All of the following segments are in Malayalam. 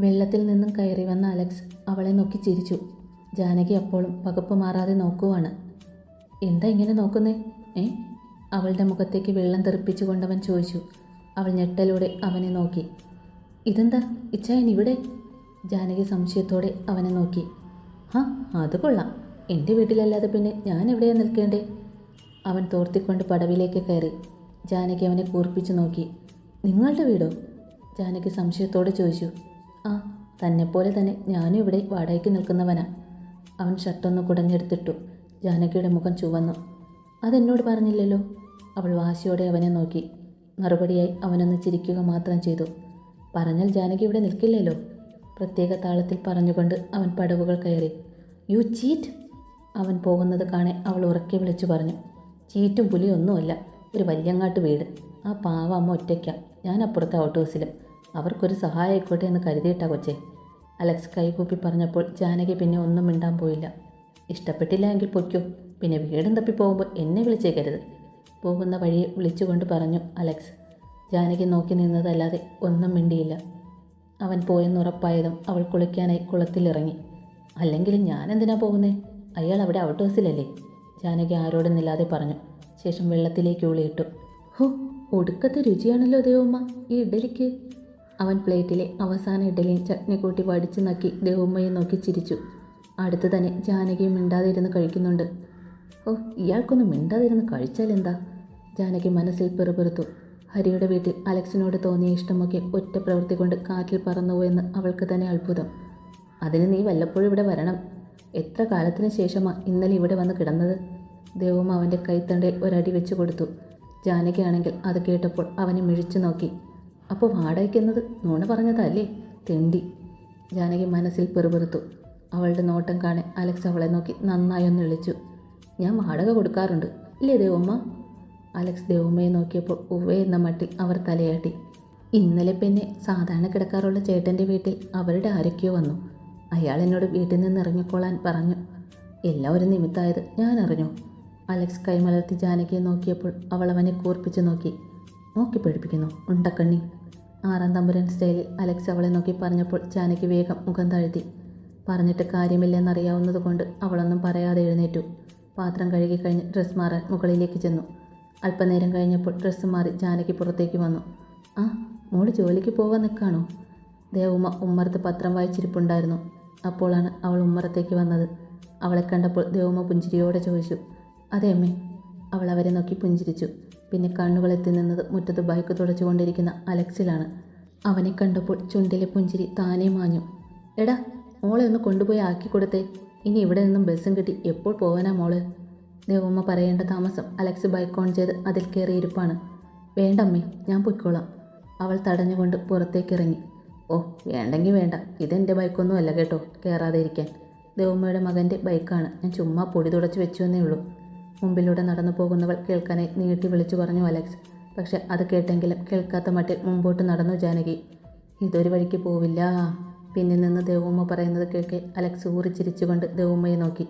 വെള്ളത്തിൽ നിന്നും കയറി വന്ന അലക്സ് അവളെ നോക്കി ചിരിച്ചു. ജാനകി അപ്പോഴും പകപ്പ് മാറാതെ നോക്കുവാണ്. എന്താ ഇങ്ങനെ നോക്കുന്നേ? ഏ? അവളുടെ മുഖത്തേക്ക് വെള്ളം തെറിപ്പിച്ചുകൊണ്ടവൻ ചോദിച്ചു. അവൾ ഞെട്ടലൂടെ അവനെ നോക്കി. ഇതെന്താ? ഇച്ചായൻ ഇവിടെ? ജാനകി സംശയത്തോടെ അവനെ നോക്കി. ആ അത് കൊള്ളാം. എന്റെ വീട്ടിലല്ലാതെ പിന്നെ ഞാൻ എവിടെയാണ് നിൽക്കേണ്ടേ? അവൻ തോർത്തിക്കൊണ്ട് പടവിലേക്ക് കയറി. ജാനകി അവനെ കൂർപ്പിച്ചു നോക്കി. നിങ്ങളുടെ വീടോ? ജാനകി സംശയത്തോടെ ചോദിച്ചു. ആ തന്നെപ്പോലെ തന്നെ ഞാനും ഇവിടെ വാടകയ്ക്ക് നിൽക്കുന്നവനാ. അവൻ ഷർട്ടൊന്ന് കുടഞ്ഞെടുത്തിട്ടു. ജാനകിയുടെ മുഖം ചുവന്നു. അതെന്നോട് പറഞ്ഞില്ലല്ലോ? അവൾ വാശിയോടെ അവനെ നോക്കി. മറുപടിയായി അവനൊന്ന് ചിരിക്കുക മാത്രം ചെയ്തു. പറഞ്ഞാൽ ജാനകി ഇവിടെ നിൽക്കില്ലല്ലോ? പ്രത്യേക താളത്തിൽ പറഞ്ഞുകൊണ്ട് അവൻ പടവുകൾ കയറി. യു ചീറ്റ് അവൻ പോകുന്നത് കാണെ അവൾ ഉറക്കെ വിളിച്ചു പറഞ്ഞു. ചീറ്റും പുലിയൊന്നുമല്ല. ഒരു വല്യങ്ങാട്ട് വീട്. ആ പാവ അമ്മ ഒറ്റയ്ക്ക. ഞാൻ അപ്പുറത്തെ ഔട്ട് ഹൗസിലും അവർക്കൊരു സഹായം ആയിക്കോട്ടെ എന്ന് കരുതിയിട്ടാ കൊച്ചേ. അലക്സ് കൈകൂപ്പി പറഞ്ഞപ്പോൾ ജാനകി പിന്നെ ഒന്നും മിണ്ടാൻ പോയില്ല. ഇഷ്ടപ്പെട്ടില്ല എങ്കിൽ പൊയ്ക്കോ. പിന്നെ വീടും തപ്പി പോകുമ്പോൾ എന്നെ വിളിച്ചേക്കരുത്. പോകുന്ന വഴിയെ വിളിച്ചുകൊണ്ട് പറഞ്ഞു അലക്സ്. ജാനകി നോക്കി നിന്നതല്ലാതെ ഒന്നും മിണ്ടിയില്ല. അവൻ പോയെന്നുറപ്പായതും അവൾ കുളിക്കാനായി കുളത്തിലിറങ്ങി. അല്ലെങ്കിൽ ഞാൻ എന്തിനാ പോകുന്നേ? അയാൾ അവിടെ ഔട്ട് ഹൗസിലല്ലേ? ജാനകി ആരോടും നില്ലാതെ പറഞ്ഞു. ശേഷം വെള്ളത്തിലേക്ക് ഉളിയിട്ടു ഹോ ഒടുക്കത്തെ രുചിയാണല്ലോ ദേവമ്മ ഈ ഇഡലിക്ക്. അവൻ പ്ലേറ്റിലെ അവസാന ഇഡലിയും ചട്നി കൂട്ടി വടിച്ചു നക്കി ദേവുമ്മയെ നോക്കി ചിരിച്ചു. അടുത്ത് തന്നെ ജാനകിയും മിണ്ടാതിരുന്ന് കഴിക്കുന്നുണ്ട്. ഓ ഇയാൾക്കൊന്ന് മിണ്ടാതിരുന്ന് കഴിച്ചാൽ എന്താ? ജാനകി മനസ്സിൽ പെറുപെറുത്തു. ഹരിയുടെ വീട്ടിൽ അലക്സിനോട് തോന്നിയ ഇഷ്ടമൊക്കെ ഒറ്റ പ്രവൃത്തി കൊണ്ട് കാറ്റിൽ പറന്നുപോയെന്ന് അവൾക്ക് തന്നെ അത്ഭുതം. അതിന് നീ വല്ലപ്പോഴും ഇവിടെ വരണം. എത്ര കാലത്തിന് ശേഷമാണ് ഇന്നലെ ഇവിടെ വന്ന് കിടന്നത്? ദേവമ്മ അവന്റെ കൈത്തണ്ടയിൽ ഒരടി വെച്ചു കൊടുത്തു. ജാനകിയാണെങ്കിൽ അത് കേട്ടപ്പോൾ അവനെ മിഴിച്ചു നോക്കി. അപ്പോൾ വാടകയ്ക്കുന്നത് നുണ പറഞ്ഞതല്ലേ? തെണ്ടി. ജാനകി മനസ്സിൽ പെറുപെറുത്തു. അവളുടെ നോട്ടം കാണെ അലക്സ് അവളെ നോക്കി നന്നായി ഒന്ന് വിളിച്ചു ഞാൻ വാടക കൊടുക്കാറുണ്ട്. ഇല്ലേ ദേവമ്മ? അലക്സ് ദേവമ്മയെ നോക്കിയപ്പോൾ ഉവ്വേ എന്ന മട്ടിൽ അവർ തലയാട്ടി. ഇന്നലെ പിന്നെ സാധാരണ കിടക്കാറുള്ള ചേട്ടന്റെ വീട്ടിൽ അവരുടെ ആരൊക്കെയോ വന്നു. അയാൾ എന്നോട് വീട്ടിൽ നിന്ന് ഇറങ്ങിക്കൊള്ളാൻ പറഞ്ഞു. എല്ലാം ഒരു നിമിത്തമായത് ഞാൻ അറിഞ്ഞു. അലക്സ് കൈമലർത്തി ജാനകിയെ നോക്കിയപ്പോൾ അവൾ അവനെ കൂർപ്പിച്ച് നോക്കി. നോക്കി പേടിപ്പിക്കുന്നു. ഉണ്ടക്കണ്ണി ആറാം തമ്പുരൻ സ്റ്റൈലിൽ അലക്സ് അവളെ നോക്കി പറഞ്ഞപ്പോൾ ജാനകി വേഗം മുഖം താഴ്ത്തി പറഞ്ഞിട്ട് കാര്യമില്ലെന്നറിയാവുന്നത് കൊണ്ട് അവളൊന്നും പറയാതെ എഴുന്നേറ്റു. പാത്രം കഴുകി കഴിഞ്ഞ് ഡ്രസ്സ് മാറാൻ മുകളിലേക്ക് ചെന്നു. അല്പനേരം കഴിഞ്ഞപ്പോൾ ഡ്രസ്സ് മാറി ജാനകി പുറത്തേക്ക് വന്നു. ആ മോൾ ജോലിക്ക് പോകാൻ നിൽക്കാണോ ദേവുമ്മ ഉമ്മറത്ത് പത്രം വായിച്ചിരിപ്പുണ്ടായിരുന്നു. അപ്പോഴാണ് അവൾ ഉമ്മറത്തേക്ക് വന്നത്. അവളെ കണ്ടപ്പോൾ ദേവുമ്മ പുഞ്ചിരിയോടെ ചോദിച്ചു അതേ അമ്മേ. അവൾ അവരെ നോക്കി പുഞ്ചിരിച്ചു. പിന്നെ കണ്ണുകളെത്തി നിന്നത് മുറ്റത്ത് ബൈക്ക് തുടച്ചുകൊണ്ടിരിക്കുന്ന അലക്സിലാണ്. അവനെ കണ്ടപ്പോൾ ചുണ്ടിലെ പുഞ്ചിരി താനേ മാഞ്ഞു. എടാ മോളെ ഒന്ന് കൊണ്ടുപോയി ആക്കി കൊടുത്തേ. ഇനി ഇവിടെ നിന്നും ബസ്സും കിട്ടി. എപ്പോൾ പോകാനാ മോൾ? ദേവമ്മ പറയേണ്ട താമസം അലക്സ് ബൈക്ക് ഓൺ ചെയ്ത് അതിൽ കയറിയിരിപ്പാണ് വേണ്ടമ്മേ ഞാൻ പൊയ്ക്കോളാം. അവൾ തടഞ്ഞുകൊണ്ട് പുറത്തേക്ക് ഇറങ്ങി ഓ വേണ്ടെങ്കിൽ വേണ്ട. ഇതെന്റെ ബൈക്കൊന്നും അല്ല കേട്ടോ കയറാതെ ഇരിക്കാൻ. ദേവമ്മയുടെ മകന്റെ ബൈക്കാണ്. ഞാൻ ചുമ്മാ പൊടി തുടച്ച് വെച്ചു എന്നേ ഉള്ളൂ. മുമ്പിലൂടെ നടന്നു പോകുന്നവൾ കേൾക്കാനായി നീട്ടി വിളിച്ചു പറഞ്ഞു അലക്സ്. പക്ഷെ അത് കേട്ടെങ്കിലും കേൾക്കാത്ത മട്ടിൽ മുമ്പോട്ട് നടന്നു ജാനകി. ഇതൊരു വഴിക്ക് പോവില്ല. പിന്നിൽ നിന്ന് ദേവമ്മ പറയുന്നത് കേൾക്കെ അലക്സ് ഊറിച്ചിരിച്ചുകൊണ്ട് ദേവമ്മയെ നോക്കി.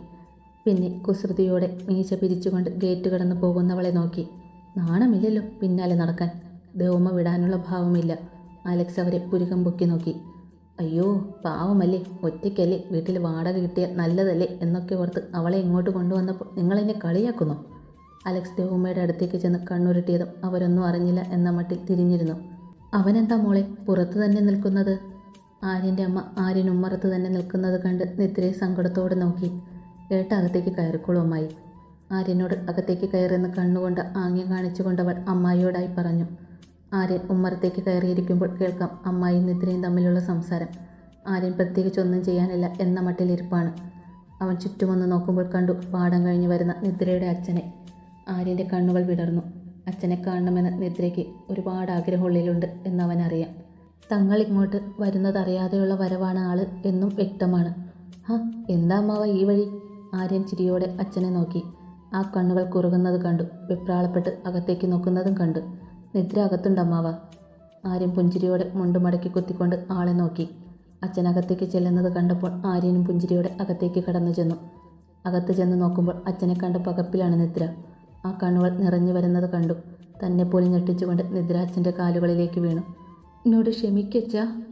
പിന്നെ കുസൃതിയോടെ മീശ പിരിച്ചുകൊണ്ട് ഗേറ്റ് കടന്നു പോകുന്നവളെ നോക്കി. നാണമില്ലല്ലോ പിന്നാലെ നടക്കാൻ. ദേവമ്മ വിടാനുള്ള ഭാവമില്ല. അലക്സ് അവരെ പുരുകം പൊക്കി നോക്കി. അയ്യോ പാവമല്ലേ ഒറ്റയ്ക്കല്ലേ വീട്ടിൽ വാടക കിട്ടിയാൽ നല്ലതല്ലേ എന്നൊക്കെ ഓർത്ത് അവളെ ഇങ്ങോട്ട് കൊണ്ടുവന്നപ്പോൾ നിങ്ങളെന്നെ കളിയാക്കുന്നു? അലക്സ് ദേവമ്മയുടെ അടുത്തേക്ക് ചെന്ന് കണ്ണുരുട്ടിയതും അവരൊന്നും അറിഞ്ഞില്ല എന്ന മട്ടിൽ തിരിഞ്ഞിരുന്നു. അവനെന്താ മോളെ പുറത്തു തന്നെ നിൽക്കുന്നത്? ആര്യന്റെ അമ്മ ആര്യൻ ഉമ്മറത്ത് തന്നെ നിൽക്കുന്നത് കണ്ട് നിത്രയെ സങ്കടത്തോടെ നോക്കി. ഏട്ട അകത്തേക്ക് കയറിക്കോളൂ അമ്മായി. ആര്യനോട് അകത്തേക്ക് കയറുന്ന കണ്ണുകൊണ്ട് ആംഗ്യം കാണിച്ചുകൊണ്ടവൾ അമ്മായിയോടായി പറഞ്ഞു. ആര്യൻ ഉമ്മറത്തേക്ക് കയറിയിരിക്കുമ്പോൾ കേൾക്കാം അമ്മായി നിദ്രയും തമ്മിലുള്ള സംസാരം. ആര്യൻ പ്രത്യേകിച്ച് ഒന്നും ചെയ്യാനില്ല എന്ന മട്ടിലിരിപ്പാണ് അവൻ ചുറ്റുമൊന്ന് നോക്കുമ്പോൾ കണ്ടു പാഠം കഴിഞ്ഞു വരുന്ന നിദ്രയുടെ അച്ഛനെ. ആര്യന്റെ കണ്ണുകൾ വിടർന്നു. അച്ഛനെ കാണണമെന്ന് നിദ്രയ്ക്ക് ഒരുപാട് ആഗ്രഹമുള്ളിലുണ്ട് എന്നവനറിയാം. തങ്ങൾ ഇങ്ങോട്ട് വരുന്നതറിയാതെയുള്ള വരവാണ് ആൾ എന്നും വ്യക്തമാണ്. ഹാ എന്താ അമ്മാവ ഈ വഴി? ആര്യൻ ചിരിയോടെ അച്ഛനെ നോക്കി. ആ കണ്ണുകൾ കുറുകുന്നത് കണ്ടു. വെപ്രാളപ്പെട്ട് അകത്തേക്ക് നോക്കുന്നതും കണ്ടു. നിദ്ര അകത്തുണ്ട് അമ്മാവ ആര്യൻ പുഞ്ചിരിയോടെ മുണ്ട് മടക്കി കുത്തിക്കൊണ്ട് ആളെ നോക്കി. അച്ഛൻ അകത്തേക്ക് ചെല്ലുന്നത് കണ്ടപ്പോൾ ആര്യനും പുഞ്ചിരിയോടെ അകത്തേക്ക് കടന്നു ചെന്നു. അകത്ത് ചെന്ന് നോക്കുമ്പോൾ അച്ഛനെ കണ്ട പകപ്പിലാണ് നിദ്ര. ആ കണ്ണുകൾ നിറഞ്ഞു വരുന്നത് കണ്ടു. തന്നെ പോലും ഞെട്ടിച്ചുകൊണ്ട് നിദ്ര അച്ഛന്റെ കാലുകളിലേക്ക് വീണു. എന്നോട് ക്ഷമിക്കച്ചാ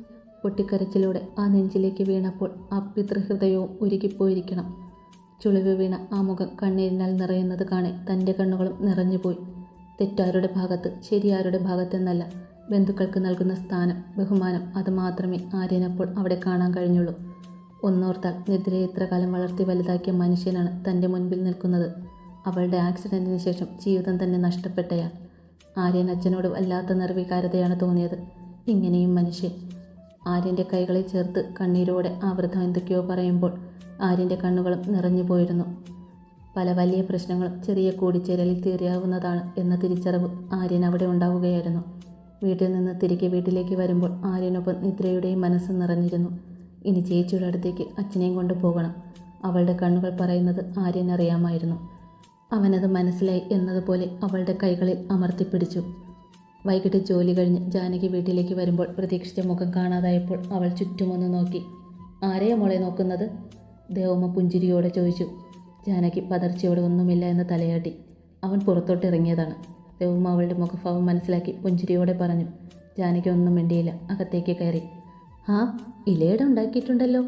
പൊട്ടിക്കരച്ചിലൂടെ ആ നെഞ്ചിലേക്ക് വീണപ്പോൾ ആ പിതൃഹൃദയവും ഉരുകിപ്പോയിരിക്കണം. ചുളിവ് വീണ ആ മുഖം കണ്ണീരിനാൽ നിറയുന്നത് കാണെ തന്റെ കണ്ണുകളും നിറഞ്ഞുപോയി. തെറ്റാരുടെ ഭാഗത്ത് ശരിയാരുടെ ഭാഗത്തെന്നല്ല. ബന്ധുക്കൾക്ക് നൽകുന്ന സ്ഥാനം ബഹുമാനം അത് മാത്രമേ ആര്യനപ്പോൾ അവിടെ കാണാൻ കഴിഞ്ഞുള്ളൂ. ഒന്നോർത്താൽ നിദ്രയെ ഇത്ര കാലം വളർത്തി വലുതാക്കിയ മനുഷ്യനാണ് തന്റെ മുൻപിൽ നിൽക്കുന്നത്. അവളുടെ ആക്സിഡന്റിന് ശേഷം ജീവിതം തന്നെ നഷ്ടപ്പെട്ടയാൾ. ആര്യൻ അച്ഛനോട് വല്ലാത്ത നിർവികാരതയാണ് തോന്നിയത്. ഇങ്ങനെയും മനുഷ്യൻ. ആര്യന്റെ കൈകളെ ചേർത്ത് കണ്ണീരോടെ ആ വൃദ്ധം എന്തൊക്കെയോ പറയുമ്പോൾ ആര്യന്റെ കണ്ണുകളും നിറഞ്ഞു പോയിരുന്നു പല വലിയ പ്രശ്നങ്ങളും ചെറിയ കൂടിച്ചേരലിൽ തീരാവുന്നതാണ് എന്ന തിരിച്ചറിവ് ആര്യൻ അവിടെ ഉണ്ടാവുകയായിരുന്നു. വീട്ടിൽ നിന്ന് തിരികെ വീട്ടിലേക്ക് വരുമ്പോൾ ആര്യനൊപ്പം നിദ്രയുടെയും മനസ്സ് നിറഞ്ഞിരുന്നു. ഇനി ചേച്ചിയുടെ അടുത്തേക്ക് അച്ഛനെയും കൊണ്ട് പോകണം. അവളുടെ കണ്ണുകൾ പറയുന്നത് ആര്യൻ അറിയാമായിരുന്നു. അവനത് മനസ്സിലായി എന്നതുപോലെ അവളുടെ കൈകളിൽ അമർത്തിപ്പിടിച്ചു വൈകിട്ട് ജോലി കഴിഞ്ഞ് ജാനകി വീട്ടിലേക്ക് വരുമ്പോൾ പ്രതീക്ഷിച്ച മുഖം കാണാതായപ്പോൾ അവൾ ചുറ്റുമൊന്ന് നോക്കി. ആരെയാ മോളെ നോക്കുന്നത്? ദേവമ്മ പുഞ്ചിരിയോടെ ചോദിച്ചു. ജാനകി പതർച്ചയോടെ ഒന്നുമില്ല എന്ന് തലയാട്ടി. അവൻ പുറത്തോട്ട് ഇറങ്ങിയതാണ്. രവുമ അവളുടെ മുഖഭാവം മനസ്സിലാക്കി പുഞ്ചിരിയോടെ പറഞ്ഞു ജാനകി ഒന്നും മിണ്ടിയില്ല. അകത്തേക്ക് കയറി. ആ ഇലയുടെ ഉണ്ടാക്കിയിട്ടുണ്ടല്ലോ.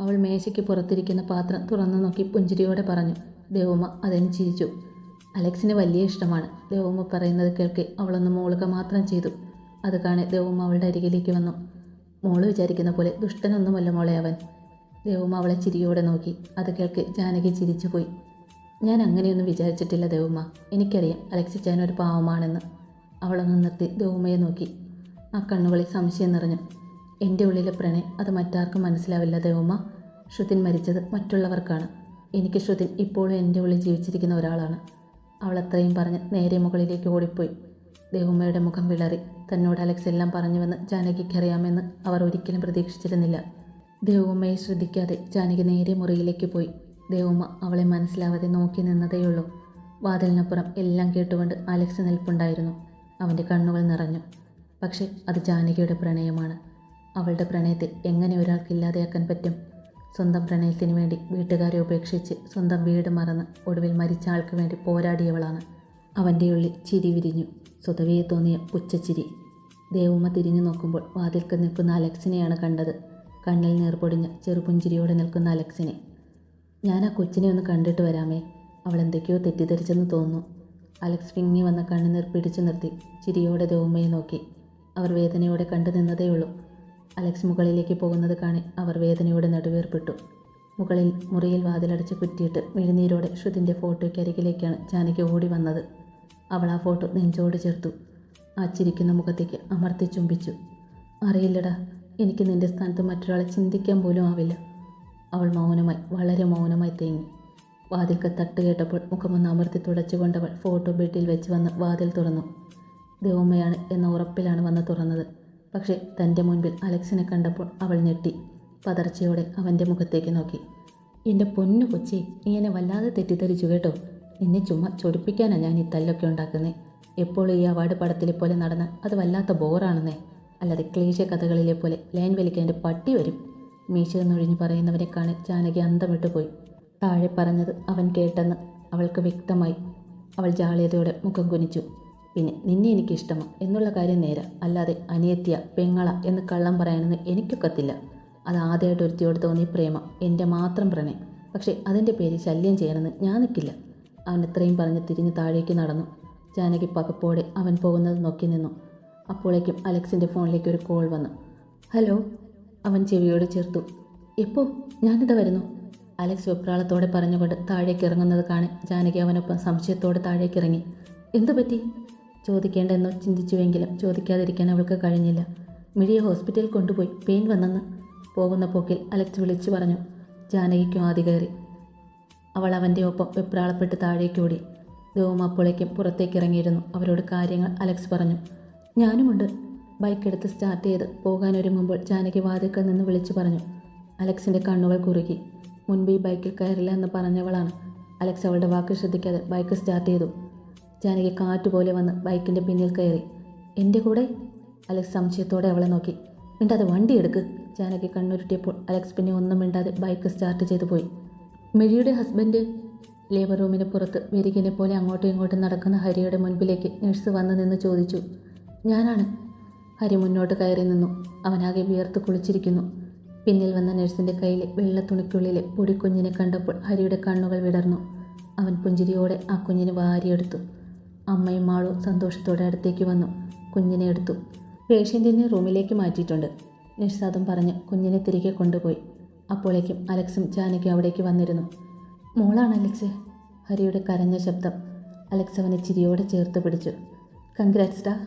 അവൾ മേശയ്ക്ക് പുറത്തിരിക്കുന്ന പാത്രം തുറന്നു നോക്കി പുഞ്ചിരിയോടെ പറഞ്ഞു. ദേവമ്മ അതിന് ചിരിച്ചു. അലക്സിന് വലിയ ഇഷ്ടമാണ്. ദേവമ്മ പറയുന്നത് കേൾക്കെ അവളൊന്ന് മോളുക മാത്രം ചെയ്തു. അത് കാണെ ദേവമ്മ അവളുടെ അരികിലേക്ക് വന്നു. മോൾ വിചാരിക്കുന്ന പോലെ ദുഷ്ടനൊന്നുമല്ല മോളെ അവൻ. ദേവമ്മ അവളെ ചിരിയോടെ നോക്കി. അത് കേൾക്ക് ജാനകി ചിരിച്ചുപോയി. ഞാൻ അങ്ങനെയൊന്നും വിചാരിച്ചിട്ടില്ല ദേവമ്മ. എനിക്കറിയാം അലക്സി ചാൻ ഒരു പാവമാണെന്ന്. അവളൊന്ന് നിർത്തി ദേവമ്മയെ നോക്കി. ആ കണ്ണുകളിൽ സംശയം നിറഞ്ഞു. എന്റെ ഉള്ളിലെ പ്രണയം അത് മറ്റാർക്കും മനസ്സിലാവില്ല ദേവമ്മ. ശ്രുതിൻ മരിച്ചത് മറ്റുള്ളവർക്കാണ്. എനിക്ക് ശ്രുതിൻ ഇപ്പോഴും എന്റെ ഉള്ളിൽ ജീവിച്ചിരിക്കുന്ന ഒരാളാണ്. അവൾ അത്രയും പറഞ്ഞ് നേരെ മുകളിലേക്ക് ഓടിപ്പോയി. ദേവമ്മയുടെ മുഖം വിളറി. തന്നോട് അലക്സ് എല്ലാം പറഞ്ഞുവെന്ന് ജാനകിക്കറിയാമെന്ന് അവർ ഒരിക്കലും പ്രതീക്ഷിച്ചിരുന്നില്ല. ദേവമ്മയെ ശ്രദ്ധിക്കാതെ ജാനകി നേരെ മുറിയിലേക്ക് പോയി. ദേവമ്മ അവളെ മനസ്സിലാവാതെ നോക്കി നിന്നതേയുള്ളൂ. വാതിലിനപ്പുറം എല്ലാം കേട്ടുകൊണ്ട് അലക്സ് നിൽപ്പുണ്ടായിരുന്നു. അവന്റെ കണ്ണുകൾ നിറഞ്ഞു. പക്ഷേ അത് ജാനകിയുടെ പ്രണയമാണ്. അവളുടെ പ്രണയത്തെ എങ്ങനെ ഒരാൾക്ക് ഇല്ലാതെയാക്കാൻ പറ്റും? സ്വന്തം പ്രണയത്തിന് വേണ്ടി വീട്ടുകാരെ ഉപേക്ഷിച്ച് സ്വന്തം വീട് മറന്ന് ഒടുവിൽ മരിച്ച ആൾക്ക് വേണ്ടി പോരാടിയവളാണ്. അവന്റെ ഉള്ളിൽ ചിരി വിരിഞ്ഞു. സ്വതവേ തോന്നിയ പുച്ചച്ചിരി ദേവുമ്മ തിരിഞ്ഞു നോക്കുമ്പോൾ വാതിൽക്ക് നിൽക്കുന്ന അലക്സിനെയാണ് കണ്ടത്. കണ്ണിൽ നീർപൊടിഞ്ഞ ചെറുപുഞ്ചിരിയോടെ നിൽക്കുന്ന അലക്സിനെ. ഞാൻ ആ കൊച്ചിനെ ഒന്ന് കണ്ടിട്ട് വരാമേ. അവൾ എന്തൊക്കെയോ തെറ്റിദ്ധരിച്ചെന്ന് തോന്നുന്നു. അലക്സ് വിങ്ങി വന്ന കണ്ണുനീർ പിടിച്ചു നിർത്തി ചിരിയോടെ ദേവുമ്മയെ നോക്കി. അവർ വേദനയോടെ കണ്ടു നിന്നതേയുള്ളൂ അലക്സ് മുകളിലേക്ക് പോകുന്നത് കാണി അവർ വേദനയോടെ നടുവേർപ്പെട്ടു. മുകളിൽ മുറിയിൽ വാതിലടച്ച് കുറ്റിയിട്ട് മിഴുനീരോടെ ശ്രുതിന്റെ ഫോട്ടോയ്ക്ക് അരികിലേക്കാണ് ജാനകി ഓടി വന്നത്. അവൾ ആ ഫോട്ടോ നെഞ്ചോട് ചേർത്തു. ആ ചിരിക്കുന്ന മുഖത്തേക്ക് അമർത്തി ചുംബിച്ചു. അറിയില്ലടാ. എനിക്ക് നിന്റെ സ്ഥാനത്ത് മറ്റൊരാളെ ചിന്തിക്കാൻ പോലും ആവില്ല. അവൾ മൗനമായി വളരെ മൗനമായി തേങ്ങി. വാതിൽക്ക് തട്ട് കേട്ടപ്പോൾ മുഖമൊന്ന് അമർത്തി തുടച്ചുകൊണ്ടവൾ ഫോട്ടോ ബെഡിൽ വെച്ച് വന്ന് വാതിൽ തുറന്നു. ദേവമ്മയാണ് എന്ന ഉറപ്പിലാണ് വന്ന് തുറന്നത്. പക്ഷേ തന്റെ മുൻപിൽ അലക്സിനെ കണ്ടപ്പോൾ അവൾ ഞെട്ടി. പതർച്ചയോടെ അവന്റെ മുഖത്തേക്ക് നോക്കി. എന്റെ പൊന്നു കൊച്ചി നീ എന്നെ വല്ലാതെ തെറ്റിദ്ധരിച്ചു കേട്ടോ. നിന്നെ ചുമ്മാ ചൊടിപ്പിക്കാനാണ് ഞാൻ ഈ തല്ലൊക്കെ ഉണ്ടാക്കുന്നത് എപ്പോഴും ഈ അവാർഡ് പടത്തിലെ പോലെ നടന്നാൽ അത് വല്ലാത്ത ബോറാണെന്നേ അല്ലാതെ ക്ലീശ കഥകളിലെ പോലെ ലൈൻ വലിക്കേണ്ട പട്ടി വരും. മീശ എന്നൊഴിഞ്ഞ് പറയുന്നവരെ കാണി ജാനകി അന്തമിട്ട് പോയി. താഴെ പറഞ്ഞത് അവൻ കേട്ടെന്ന് അവൾക്ക് വ്യക്തമായി. അവൾ ജാളിയതയോടെ മുഖം കുനിച്ചു. പിന്നെ നിന്നെ എനിക്കിഷ്ടമാണ് എന്നുള്ള കാര്യം നേരെ. അല്ലാതെ അനിയത്തിയ പെങ്ങള എന്ന് കള്ളം പറയാനെന്ന് എനിക്കൊക്കത്തില്ല. അത് ആദ്യമായിട്ട് ഒരുത്തിയോട് തോന്നിയ പ്രേമ. എന്റെ മാത്രം പ്രണയം. പക്ഷേ അതിന്റെ പേര് ശല്യം ചെയ്യണമെന്ന് ഞാൻ നിൽക്കില്ല. അവൻ ഇത്രയും പറഞ്ഞ് തിരിഞ്ഞ് താഴേക്ക് നടന്നു. ജാനകി പകപ്പോടെ അവൻ പോകുന്നത് നോക്കി നിന്നു. അപ്പോഴേക്കും അലക്സിന്റെ ഫോണിലേക്ക് ഒരു കോൾ വന്നു. ഹലോ അവൻ ചെവിയോട് ചേർത്തു. എപ്പോ? ഞാനിത് വരുന്നു. അലക്സ് വെപ്രാളത്തോടെ പറഞ്ഞുകൊണ്ട് താഴേക്ക് ഇറങ്ങുന്നത് കാണാൻ ജാനകി അവനൊപ്പം സംശയത്തോടെ താഴേക്ക് ഇറങ്ങി. എന്തു പറ്റി? ചോദിക്കേണ്ടെന്നോ ചിന്തിച്ചുവെങ്കിലും ചോദിക്കാതിരിക്കാൻ അവൾക്ക് കഴിഞ്ഞില്ല. മിഴിയെ ഹോസ്പിറ്റലിൽ കൊണ്ടുപോയി പെയിൻ വന്നെന്ന് പോകുന്ന പോക്കിൽ അലക്സ് വിളിച്ചു പറഞ്ഞു. ജാനകിക്കും ആദ്യ കയറി. അവൾ അവന്റെ ഒപ്പം വെപ്രാളപ്പെട്ട് താഴേക്ക് ഓടി. ദേവും അപ്പോഴേക്കും പുറത്തേക്ക് ഇറങ്ങിയിരുന്നു. അവരോട് കാര്യങ്ങൾ അലക്സ് പറഞ്ഞു. ഞാനുമുണ്ട്. ബൈക്ക് എടുത്ത് സ്റ്റാർട്ട് ചെയ്ത് പോകാനൊരുങ്ങുമ്പോൾ ജാനകി വാതിക്കൽ നിന്ന് വിളിച്ചു പറഞ്ഞു. അലക്സിന്റെ കണ്ണുകൾ കുറുകി. മുൻപ് ഈ ബൈക്കിൽ കയറില്ല എന്ന് പറഞ്ഞവളാണ്. അലക്സ് അവളുടെ വാക്ക് ശ്രദ്ധിക്കാതെ ബൈക്ക് സ്റ്റാർട്ട് ചെയ്തു. ജാനകി കാറ്റുപോലെ വന്ന് ബൈക്കിന്റെ പിന്നിൽ കയറി. എന്റെ കൂടെ? അലക്സ് സംശയത്തോടെ അവളെ നോക്കി. മിണ്ടാതെ വണ്ടി എടുക്ക്. ജാനകി കണ്ണുരുട്ടിയപ്പോൾ അലക്സ് പിന്നെ ഒന്നും മിണ്ടാതെ ബൈക്ക് സ്റ്റാർട്ട് ചെയ്തു പോയി. മിഴിയുടെ ഹസ്ബൻഡ് ലേബർ റൂമിന് പുറത്ത് വെരികിനെ പോലെ അങ്ങോട്ടും ഇങ്ങോട്ടും നടക്കുന്ന ഹരിയുടെ മുൻപിലേക്ക് നഴ്സ് വന്നു നിന്ന് ചോദിച്ചു. ഞാനാണ്. ഹരി മുന്നോട്ട് കയറി നിന്നു. അവനാകെ വിയർത്ത് കുളിച്ചിരിക്കുന്നു. പിന്നിൽ വന്ന നഴ്സിന്റെ കയ്യിലെ വെള്ള തുണിക്കുള്ളിലെ പൊടിക്കുഞ്ഞിനെ കണ്ടപ്പോൾ ഹരിയുടെ കണ്ണുകൾ വിടർന്നു. അവൻ പുഞ്ചിരിയോടെ ആ കുഞ്ഞിനെ വാരിയെടുത്തു. അമ്മയും മാളും സന്തോഷത്തോടെ അടുത്തേക്ക് വന്നു. കുഞ്ഞിനെ എടുത്തു. പേഷ്യന്റിനെ റൂമിലേക്ക് മാറ്റിയിട്ടുണ്ട്. നഴ്സ് അതും പറഞ്ഞ് കുഞ്ഞിനെ തിരികെ കൊണ്ടുപോയി. അപ്പോഴേക്കും അലക്സും ജാനകിയും അവിടേക്ക് വന്നിരുന്നു. മോളാണ് അലക്സ്? ഹരിയുടെ കരഞ്ഞ ശബ്ദം അലക്സ് അവനെ ചിരിയോടെ ചേർത്ത് പിടിച്ചു. കൺഗ്രാറ്റ്സ് ഡാ.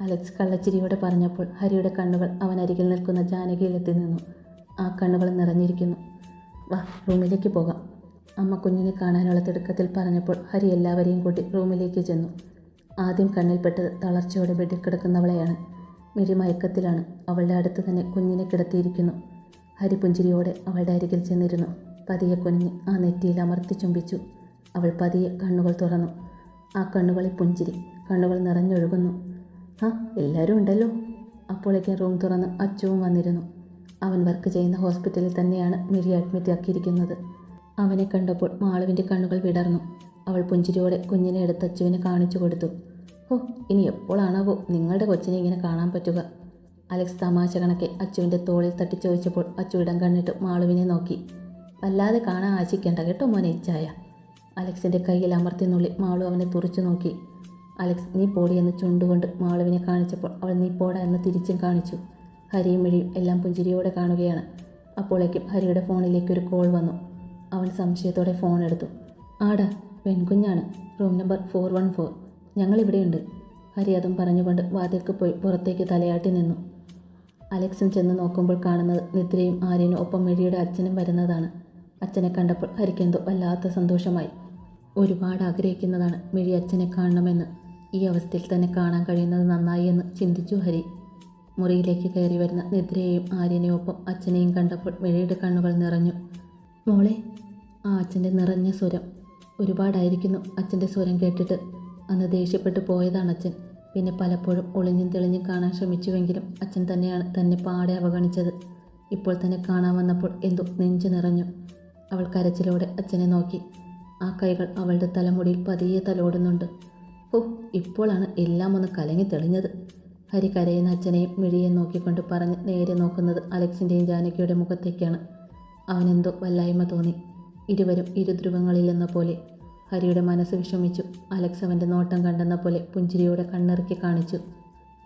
അലക്സ് കള്ളച്ചിരിയോടെ പറഞ്ഞപ്പോൾ ഹരിയുടെ കണ്ണുകൾ അവൻ അരികിൽ നിൽക്കുന്ന ജാനകിയിലെത്തി നിന്നു. ആ കണ്ണുകൾ നിറഞ്ഞിരിക്കുന്നു. വാ റൂമിലേക്ക് പോകാം. അമ്മ കുഞ്ഞിനെ കാണാനുള്ള തിടുക്കത്തിൽ പറഞ്ഞപ്പോൾ ഹരി എല്ലാവരെയും കൂട്ടി റൂമിലേക്ക് ചെന്നു. ആദ്യം കണ്ണിൽപ്പെട്ടത് തളർച്ചയോടെ ബെഡിൽ കിടക്കുന്നവളെയാണ്. മിരി മയക്കത്തിലാണ്. അവളുടെ അടുത്ത് തന്നെ കുഞ്ഞിനെ കിടത്തിയിരിക്കുന്നു. ഹരി പുഞ്ചിരിയോടെ അവളുടെ അരികിൽ ചെന്നിരുന്നു. പതിയെ കുനിഞ്ഞ് ആ നെറ്റിയിൽ അമർത്തി ചുംബിച്ചു. അവൾ പതിയെ കണ്ണുകൾ തുറന്നു. ആ കണ്ണുകളിൽ പുഞ്ചിരി. കണ്ണുകൾ നിറഞ്ഞൊഴുകുന്നു. ആ എല്ലാവരും ഉണ്ടല്ലോ. അപ്പോഴേക്കും റൂം തുറന്ന് അച്ചുവും വന്നിരുന്നു. അവൻ വർക്ക് ചെയ്യുന്ന ഹോസ്പിറ്റലിൽ തന്നെയാണ് മിരി അഡ്മിറ്റ് ആക്കിയിരിക്കുന്നത്. അവനെ കണ്ടപ്പോൾ മാളുവിന്റെ കണ്ണുകൾ വിടർന്നു. അവൾ പുഞ്ചിരിയോടെ കുഞ്ഞിനെ എടുത്ത് അച്ചുവിനെ കാണിച്ചു കൊടുത്തു. ഓ ഇനി എപ്പോഴാണാവോ നിങ്ങളുടെ കൊച്ചിനെ ഇങ്ങനെ കാണാൻ പറ്റുക? അലക്സ് തമാശ കണക്കെ അച്ചുവിന്റെ തോളിൽ തട്ടി ചോദിച്ചപ്പോൾ അച്ചു ഇടം കണ്ണിട്ട് മാളുവിനെ നോക്കി. വല്ലാതെ കാണാൻ ആശിക്കേണ്ട കേട്ടോ മോനെ ഇച്ചായ അലക്സിന്റെ കയ്യിൽ അമർത്തി നുള്ളി മാളു അവനെ തുറച്ചു നോക്കി. അലക്സ് നീ പോടി എന്ന് ചുണ്ടുകൊണ്ട് മാളുവിനെ കാണിച്ചപ്പോൾ അവൾ നീ പോട എന്ന് തിരിച്ചും കാണിച്ചു. ഹരിയും മിഴിയും എല്ലാം പുഞ്ചിരിയോടെ കാണുകയാണ്. അപ്പോഴേക്കും ഹരിയുടെ ഫോണിലേക്ക് ഒരു കോൾ വന്നു. അവൻ സംശയത്തോടെ ഫോൺ എടുത്തു. ആടാ പെൺകുഞ്ഞാണ്. Room number four one four. ഞങ്ങളിവിടെയുണ്ട് Hari അതും പറഞ്ഞുകൊണ്ട് വാതിൽക്ക് പോയി പുറത്തേക്ക് തലയാട്ടി നിന്നു. അലക്സും ചെന്ന് നോക്കുമ്പോൾ കാണുന്നത് നിദ്രയും ആര്യനും ഒപ്പം മിഴിയുടെ അച്ഛനും വരുന്നതാണ്. അച്ഛനെ കണ്ടപ്പോൾ ഹരിക്കെന്തോ വല്ലാത്ത സന്തോഷമായി. ഒരുപാട് ആഗ്രഹിക്കുന്നതാണ് മിഴി അച്ഛനെ കാണണമെന്ന്. ഈ അവസ്ഥയിൽ തന്നെ കാണാൻ കഴിയുന്നത് നന്നായി എന്ന് ചിന്തിച്ചു ഹരി. മുറിയിലേക്ക് കയറി വരുന്ന നിദ്രയെയും ആര്യനെയും ഒപ്പം അച്ഛനെയും കണ്ടപ്പോൾ മിഴയുടെ കണ്ണുകൾ നിറഞ്ഞു. മോളെ ആ അച്ഛന്റെ നിറഞ്ഞ സ്വരം. ഒരുപാടായിരിക്കുന്നു അച്ഛന്റെ സ്വരം കേട്ടിട്ട്. അന്ന് ദേഷ്യപ്പെട്ടു പോയതാണ് അച്ഛൻ. പിന്നെ പലപ്പോഴും ഒളിഞ്ഞും തെളിഞ്ഞും കാണാൻ ശ്രമിച്ചുവെങ്കിലും അച്ഛൻ തന്നെയാണ് തന്നെ പാടെ അവഗണിച്ചത്. ഇപ്പോൾ തന്നെ കാണാൻ വന്നപ്പോൾ എന്തോ നെഞ്ചു നിറഞ്ഞു. അവൾ കരച്ചിലോടെ അച്ഛനെ നോക്കി. ആ കൈകൾ അവളുടെ തലമുടിയിൽ പതിയെ തലോടുന്നുണ്ട്. ഓ ഇപ്പോഴാണ് എല്ലാം ഒന്ന് കലങ്ങി തെളിഞ്ഞത്. ഹരി കരയുന്ന അച്ഛനെയും മിഴിയെ നോക്കിക്കൊണ്ട് പറഞ്ഞ് നേരെ നോക്കുന്നത് അലക്സിന്റെയും ജാനകിയുടെ മുഖത്തേക്കാണ്. അവനെന്തോ വല്ലായ്മ തോന്നി. ഇരുവരും ഇരുധ്രുവങ്ങളിലെന്ന പോലെ. ഹരിയുടെ മനസ്സ് വിഷമിച്ചു. അലക്സ് അവന്റെ നോട്ടം കണ്ടെന്ന പോലെ പുഞ്ചിരിയോടെ കണ്ണിറക്കി കാണിച്ചു.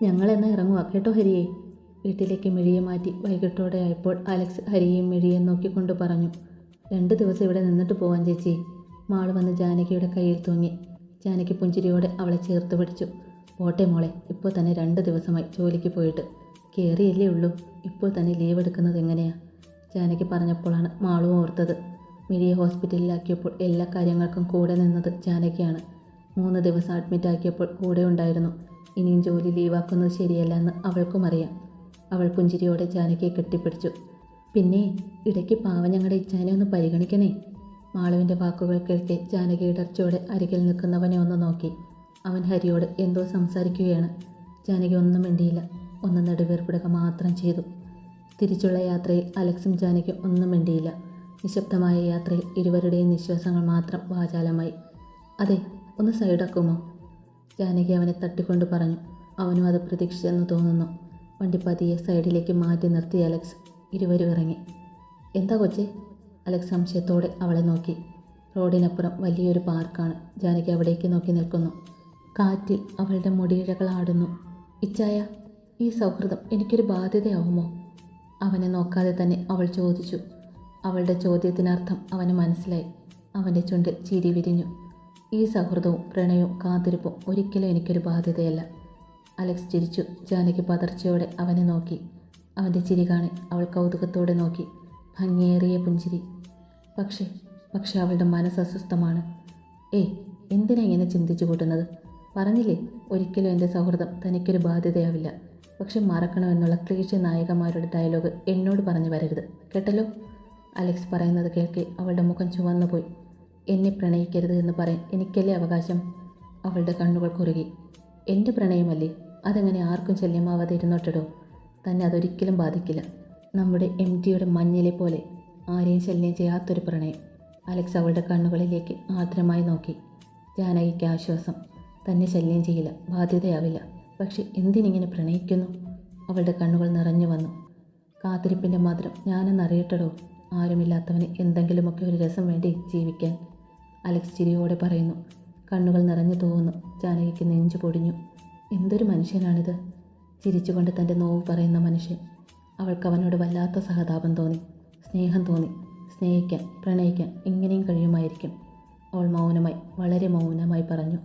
ഞങ്ങളെന്നാ ഇറങ്ങുക കേട്ടോ ഹരിയെ? വീട്ടിലേക്ക് മിഴിയെ മാറ്റി വൈകിട്ടോടെ ആയപ്പോൾ അലക്സ് ഹരിയെയും മിഴിയെയും നോക്കിക്കൊണ്ട് പറഞ്ഞു. രണ്ട് ദിവസം ഇവിടെ നിന്നിട്ട് പോവാൻ ചേച്ചി. മാൾ വന്ന് ജാനകിയുടെ കയ്യിൽ തൂങ്ങി. ജാനകി പുഞ്ചിരിയോടെ അവളെ ചേർത്ത് പിടിച്ചു. പോട്ടെ മോളെ ഇപ്പോൾ തന്നെ രണ്ട് ദിവസമായി ജോലിക്ക് പോയിട്ട്. കയറിയല്ലേ ഉള്ളൂ ഇപ്പോൾ തന്നെ ലീവ് എടുക്കുന്നത് എങ്ങനെയാ? ജാനകി പറഞ്ഞപ്പോഴാണ് മാളു ഓർത്തത്. മിഴിയെ ഹോസ്പിറ്റലിലാക്കിയപ്പോൾ എല്ലാ കാര്യങ്ങൾക്കും കൂടെ നിന്നത് ജാനകിയാണ്. മൂന്ന് ദിവസം അഡ്മിറ്റ് ആക്കിയപ്പോൾ കൂടെ ഉണ്ടായിരുന്നു. ഇനിയും ജോലി ലീവാക്കുന്നത് ശരിയല്ല എന്ന് അവൾക്കും അറിയാം. അവൾ പുഞ്ചിരിയോടെ ജാനകിയെ കെട്ടിപ്പിടിച്ചു. പിന്നെ ഇടയ്ക്ക് പാവ ഞങ്ങളുടെ ഇച്ചാനെ ഒന്ന് പരിഗണിക്കണേ. മാളുവിന്റെ വാക്കുകൾ കേൾക്കെ ജാനകി ഇടർച്ചയോടെ അരികിൽ നിൽക്കുന്നവനെ ഒന്ന് നോക്കി. അവൻ ഹരിയോട് എന്തോ സംസാരിക്കുകയാണ്. ജാനകി ഒന്നും മിണ്ടിയില്ല. ഒന്ന് നെടുവേർപ്പെടുക മാത്രം ചെയ്തു. തിരിച്ചുള്ള യാത്രയിൽ അലക്സും ജാനകിയും ഒന്നും മിണ്ടിയില്ല. നിശബ്ദമായ യാത്രയിൽ ഇരുവരുടെയും നിശ്വാസങ്ങൾ മാത്രം വാചാലമായി. അതെ ഒന്ന് സൈഡാക്കുമോ? ജാനകി അവനെ തട്ടിക്കൊണ്ട് പറഞ്ഞു. അവനും അത് പ്രതീക്ഷിച്ചെന്ന് തോന്നുന്നു. വണ്ടി പതിയെ സൈഡിലേക്ക് മാറ്റി നിർത്തി അലക്സ്. ഇരുവരും ഇറങ്ങി. എന്താ കൊച്ചേ അലക്സ് സംശയത്തോടെ അവളെ നോക്കി. റോഡിനപ്പുറം വലിയൊരു പാർക്കാണ്. ജാനകി അവിടേക്ക് നോക്കി നിൽക്കുന്നു. കാറ്റിൽ അവളുടെ മുടിയിഴകൾ ആടുന്നു. ഇച്ചായ ഈ സൗഹൃദം എനിക്കൊരു ബാധ്യതയാവുമോ? അവനെ നോക്കാതെ തന്നെ അവൾ ചോദിച്ചു. അവളുടെ ചോദ്യത്തിനർത്ഥം അവന് മനസ്സിലായി. അവന്റെ ചുണ്ട് ചിരി വിരിഞ്ഞു. ഈ സൗഹൃദവും പ്രണയവും കാത്തിരിപ്പും ഒരിക്കലും എനിക്കൊരു ബാധ്യതയല്ല. അലക്സ് ചിരിച്ചു. ജാനകി പതർച്ചയോടെ അവനെ നോക്കി. അവന്റെ ചിരി കാണി അവൾ കൗതുകത്തോടെ നോക്കി. ഭംഗിയേറിയ പുഞ്ചിരി. പക്ഷേ പക്ഷേ അവളുടെ മനസ്സ് അസ്വസ്ഥമാണ്. ഏയ് എന്തിനാ ഇങ്ങനെ ചിന്തിച്ചു കൂട്ടുന്നത്? പറഞ്ഞില്ലേ ഒരിക്കലും എന്റെ സൗഹൃദം തനിക്കൊരു ബാധ്യതയാവില്ല. പക്ഷെ മറക്കണമെന്നുള്ള ക്ലീശ നായകന്മാരുടെ ഡയലോഗ് എന്നോട് പറഞ്ഞു വരരുത് കേട്ടല്ലോ? അലക്സ് പറയുന്നത് കേൾക്കെ അവളുടെ മുഖം ചുവന്നുപോയി എന്നെ പ്രണയിക്കരുത് എന്ന് പറയാൻ എനിക്കല്ലേ അവകാശം? അവളുടെ കണ്ണുകൾ കുറുകി. എന്റെ പ്രണയമല്ലേ? അതെങ്ങനെ ആർക്കും ശല്യമാവാതെ ഇരുന്നോട്ടിടോ? തന്നെ അതൊരിക്കലും ബാധിക്കില്ല. നമ്മുടെ എം ടിയുടെ മഞ്ഞിലെ പോലെ ആരെയും ശല്യം ചെയ്യാത്തൊരു പ്രണയം. അലക്സ് അവളുടെ കണ്ണുകളിലേക്ക് ആർദ്രമായി നോക്കി. ജാനകിക്ക് ആശ്വാസം. തന്നെ ശല്യം ചെയ്യില്ല. ബാധ്യതയാവില്ല. പക്ഷെ എന്തിനിങ്ങനെ പ്രണയിക്കുന്നു? അവളുടെ കണ്ണുകൾ നിറഞ്ഞു വന്നു. കാത്തിരിപ്പിന്റെ മാത്രം ഞാനെന്നറിയട്ടടോ ആരുമില്ലാത്തവന് എന്തെങ്കിലുമൊക്കെ ഒരു രസം വേണ്ടി ജീവിക്കാൻ. അലക്സ് ചിരിയോടെ പറയുന്നു. കണ്ണുകൾ നിറഞ്ഞു തോന്നുന്നു ജാനകിക്ക് നെഞ്ചു പൊടിഞ്ഞു. എന്തൊരു മനുഷ്യനാണിത്? ചിരിച്ചുകൊണ്ട് തന്റെ നോവ് പറയുന്ന മനുഷ്യൻ. അവൾക്ക് അവനോട് വല്ലാത്ത സഹതാപം തോന്നി. സ്നേഹം തോന്നി സ്നേഹിക്കാൻ പ്രണയിക്കാൻ ഇങ്ങനെയും കഴിയുമായിരിക്കും. അവൾ മൗനമായി വളരെ മൗനമായി പറഞ്ഞു.